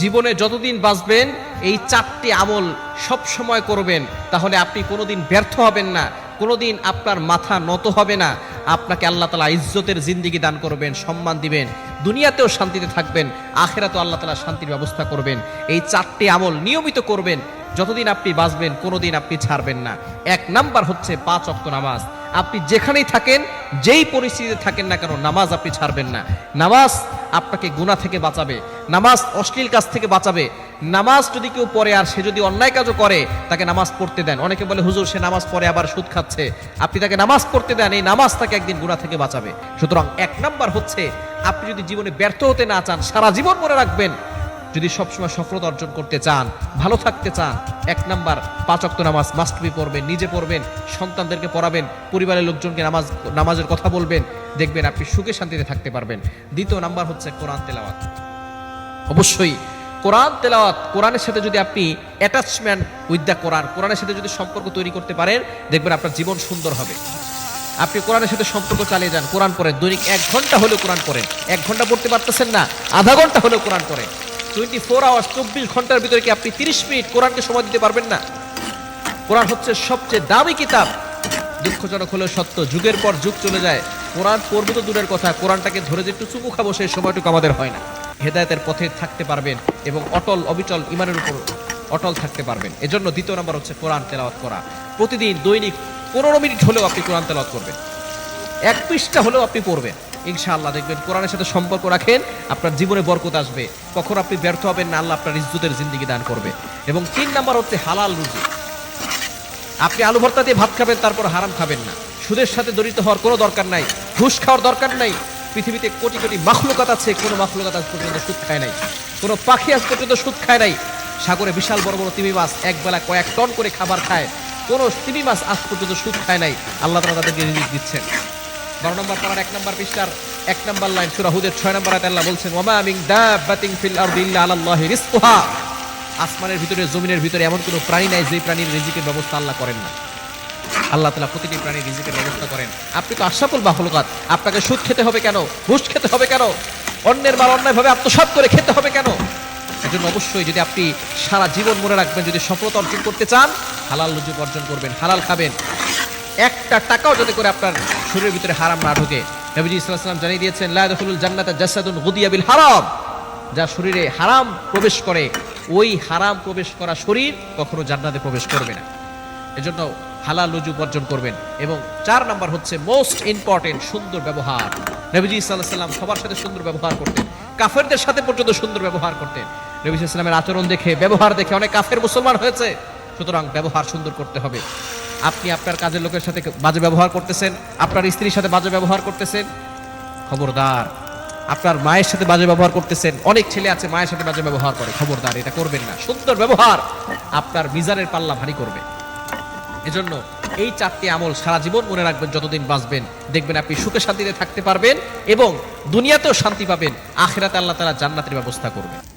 জীবনে যতদিন বাঁচবেন, এই চারটি আমল সব সময় করবেন। তাহলে আপনি কোনোদিন ব্যর্থ হবেন না, কোনোদিন আপনার মাথা নত হবে না। আপনাকে আল্লাহ তালা ইজ্জতের জিন্দিগি দান করবেন, সম্মান দিবেন। দুনিয়াতেও শান্তিতে থাকবেন, আখেরাতেও আল্লাহ তালা শান্তির ব্যবস্থা করবেন। এই চারটি আমল নিয়মিত করবেন, যতদিন আপনি বাঁচবেন, কোনোদিন আপনি ছাড়বেন না। এক নাম্বার হচ্ছে পাঁচ অক্ত নামাজ। আপনি যেখানেই থাকেন, যেই পরিস্থিতিতে থাকেন না কেন, নামাজ আপনি ছাড়বেন না। নামাজ আপনাকে গুণা থেকে বাঁচাবে, নামাজ অশ্লীল কাজ থেকে বাঁচাবে। নামাজ যদি কেউ পড়ে আর সে যদি অন্যায় কাজও করে, তাকে নামাজ পড়তে দেন। অনেকে বলে, হুজুর, সে নামাজ পড়ে আবার সুদ খাচ্ছে। আপনি তাকে নামাজ পড়তে দেন, এই নামাজ তাকে একদিন গুণা থেকে বাঁচাবে। সুতরাং এক নাম্বার হচ্ছে, আপনি যদি জীবনে ব্যর্থ হতে না চান, সারা জীবন মনে রাখবেন যদি সবসময় সফলতা অর্জন করতে চান, ভালো থাকতে চান, এক নাম্বার, পাঁচ অক্ত নামাজ মাস্ট বি পড়বেন, নিজে পড়বেন, সন্তানদেরকে পড়াবেন, পরিবারের লোকজনকে নামাজ, নামাজের কথা বলবেন, দেখবেন আপনি সুখে শান্তিতে থাকতে পারবেন। দ্বিতীয় নাম্বার হচ্ছে কোরআন তেলাওয়াত। অবশ্যই, কোরআন তেলাওয়াত, কোরআনের সাথে যদি আপনি অ্যাটাচমেন্ট উইথ দ্য কোরআন কোরআনের সাথে যদি সম্পর্ক তৈরি করতে পারেন, দেখবেন আপনার জীবন সুন্দর হবে। আপনি কোরআনের সাথে সম্পর্ক চালিয়ে যান, কোরআন পড়েন, দৈনিক এক ঘণ্টা হলেও কোরআন পড়েন, এক ঘণ্টা পড়তে পারতেছেন না, আধা ঘণ্টা হলেও কোরআন পড়েন। টোয়েন্টি ফোর আওয়ার্স চব্বিশ ঘণ্টার ভিতরে কি আপনি তিরিশ মিনিট কোরআনকে সময় দিতে পারবেন না? কোরআন হচ্ছে সবচেয়ে দামি কিতাব। দুঃখজনক হলেও সত্য, যুগের পর যুগ চলে যায়। কোরআন পড়বে তো দূরের কথা, কোরআনটাকে ধরে যে একটু চুমু খাব, সেই সময়টুকু আমাদের হয় না। হেদায়তের পথে থাকতে পারবেন এবং অটল, অবিচল ইমানের উপর অটল থাকতে পারবেন। এজন্য দ্বিতীয় নম্বর হচ্ছে কোরআন তেলাওয়াত করা। প্রতিদিন দৈনিক পনেরো মিনিট হলেও আপনি কোরআন তেলাওয়াত করবেন। এক পৃষ্ঠা হলেও আপনি পড়বেন। ইনশাআল্লাহ দেখবেন, কোরআনের সাথে সম্পর্ক রাখেন, আপনার জীবনে বরকত আসবে। কখন আপনি ব্যর্থ হবেন না, আল্লাহ আপনার ইজ্জতের জিন্দিগি দান করবে। এবং তিন নাম্বার হচ্ছে হালাল রুজি। আপনি আলু ভর্তা দিয়ে ভাত খাবেন, তারপর হারাম খাবেন না। সুদের সাথে জড়িত হওয়ার কোনো দরকার নাই, ঘুষ খাওয়ার দরকার নাই। পৃথিবীতে কোটি কোটি মাখলুকাত আছে, কোনো মাখলুকাত আজ পর্যন্ত সুদ খায় নাই। কোনো পাখি আজ পর্যন্ত সুদ খায় নাই। সাগরে বিশাল বড় বড় তিমি মাছ একবেলা কয়েক টন করে খাবার খায়। কোনো তিমি মাছ আজ পর্যন্ত সুদ খায় নাই। আল্লাহ তালা তাদেরকে রিজিক দিচ্ছেন। বারো নম্বর পাড়ার এক নম্বর পৃষ্ঠার এক নম্বর লাইন, সুরা হুদের ছয় নম্বর আল্লাহ বলছেন ওমা মিন দাব্বাতিন ফিল আরদি ইল্লা আলাল্লাহি রিজকুহা। আসমানের ভিতরে, জমিনের ভিতরে এমন কোনো প্রাণী নাই যে প্রাণীর রিজিকের ব্যবস্থা আল্লাহ করেন না। আল্লাহ তালা প্রতিটি প্রাণীর রিজিকের ব্যবস্থা করেন। আপনি তো আশাফুল বাহলকাত আপনাকে সুদ খেতে হবে কেন? ঘুষ খেতে হবে কেন? অন্যের মাল অন্যায়ভাবে আত্মসাৎ করে খেতে হবে কেন? এজন্য অবশ্যই যদি আপনি সারা জীবন মনে রাখবেন, যদি সফলতা অর্জন করতে চান, হালাল রুজুক অর্জন করবেন, হালাল খাবেন। একটা টাকাও যাতে করে আপনার শরীরের ভিতরে হারাম না ঢোকে। নবীজি ইসলাম জানিয়ে দিয়েছেন, লা ইয়াদখুলুল জান্নাতা জাসাদুন গুদিয়া বিল হারাম। যা শরীরে হারাম প্রবেশ করে, ওই হারাম প্রবেশ করা শরীর কখনো জান্নাতে প্রবেশ করবে না। এজন্য হালাল রুজু অর্জন করবেন এবং চার নাম্বার হচ্ছে মোস্ট ইম্পর্টেন্ট সুন্দর ব্যবহার। নবীজি ইসলাল্লাহ সাল্লাম সবার সাথে সুন্দর ব্যবহার করতেন। কাফেরদের সাথে পর্যন্ত সুন্দর ব্যবহার করতেন। নবীজি ইসলামের আচরণ দেখে, ব্যবহার দেখে অনেক কাফের মুসলমান হয়েছে। সুতরাং ব্যবহার সুন্দর করতে হবে। আপনি আপনার কাজের লোকের সাথে বাজে ব্যবহার করতেছেন, আপনার স্ত্রীর সাথে বাজে ব্যবহার করতেছেন। খবরদার, আপনার মায়ের সাথে বাজে ব্যবহার করতেছেন। অনেক ছেলে আছে মায়ের সাথে বাজে ব্যবহার করে। খবরদার, এটা করবেন না। সুন্দর ব্যবহার। আপনার মিজানের পাল্লা ভারী করবে। এজন্য এই চারটি আমল সারা জীবন মনে রাখবেন, যতদিন বাঁচবেন। দেখবেন আপনি সুখে শান্তিতে থাকতে পারবেন এবং দুনিয়াতেও শান্তি পাবেন। আখেরাতে আল্লাহ তারা জান্নাতের ব্যবস্থা করবেন।